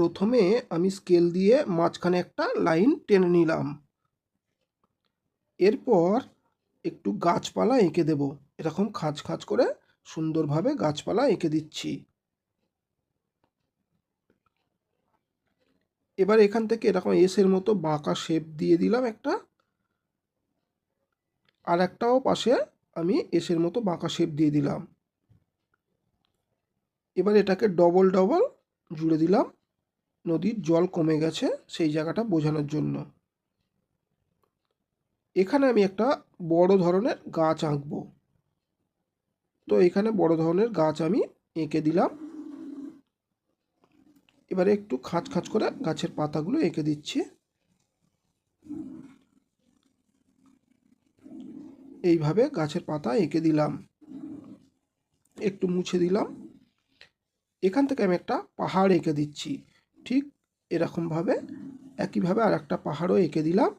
প্রথমে আমি স্কেল দিয়ে মাঝখানে একটা লাইন টেনে নিলাম। এরপর একটু গাছপালা এঁকে দেব। এরকম খাঁজ খাঁজ করে সুন্দরভাবে গাছপালা এঁকে দিচ্ছি। এবার এখান থেকে এরকম এসের মতো বাঁকা শেপ দিয়ে দিলাম একটা। আর একটাও পাশে আমি এসের মতো বাঁকা শেপ দিয়ে দিলাম। এবার এটাকে ডবল ডবল জুড়ে দিলাম। নদীর জল কমে গেছে সেই জায়গাটা বোঝানোর জন্য। এখানে আমি একটা বড় ধরনের গাছ আঁকবো। তো এখানে বড় ধরনের গাছ আমি এঁকে দিলাম। এবারে একটু খাঁচ খাঁচ করে গাছের পাতাগুলো এঁকে দিচ্ছি। এইভাবে গাছের পাতা এঁকে দিলাম। একটু মুছে দিলাম। এখান থেকে আমি একটা পাহাড় এঁকে দিচ্ছি। ঠিক এরকমভাবে একইভাবে আর একটা পাহাড়ও এঁকে দিলাম।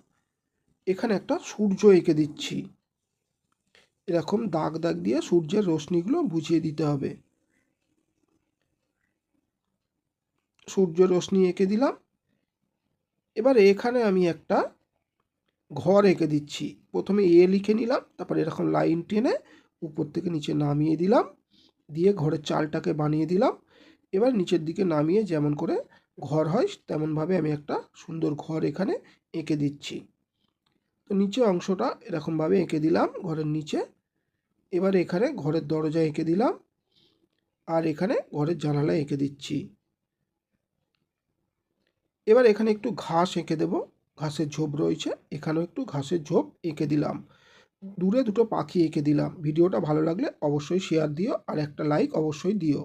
এখানে একটা সূর্য এঁকে দিচ্ছি। এরকম দাগ দাগ দিয়ে সূর্যের রশ্মিগুলো বুঝিয়ে দিতে হবে। সূর্য রশ্মি এঁকে দিলাম। এবার এখানে আমি একটা ঘর এঁকে দিচ্ছি। প্রথমে এ লিখে নিলাম, তারপর এরকম লাইন টেনে উপর থেকে নিচে নামিয়ে দিলাম। দিয়ে ঘরের চালটাকে বানিয়ে দিলাম। এবার নিচের দিকে নামিয়ে যেমন করে ঘর হয়, তেমনভাবে আমি একটা সুন্দর ঘর এখানে এঁকে দিচ্ছি। তো নিচে অংশটা এরকমভাবে এঁকে দিলাম ঘরের নিচে। এবার এখানে ঘরের দরজা এঁকে দিলাম আর এখানে ঘরের জানালা এঁকে দিচ্ছি। এবার এখানে একটু ঘাস এঁকে দেব, ঘাসের ঝোপ রয়েছে, এখানেও একটু ঘাসের ঝোপ এঁকে দিলাম। দূরে দুটো পাখি এঁকে দিলাম, ভিডিওটা ভালো লাগলে অবশ্যই শেয়ার দিও আর একটা লাইক অবশ্যই দিও।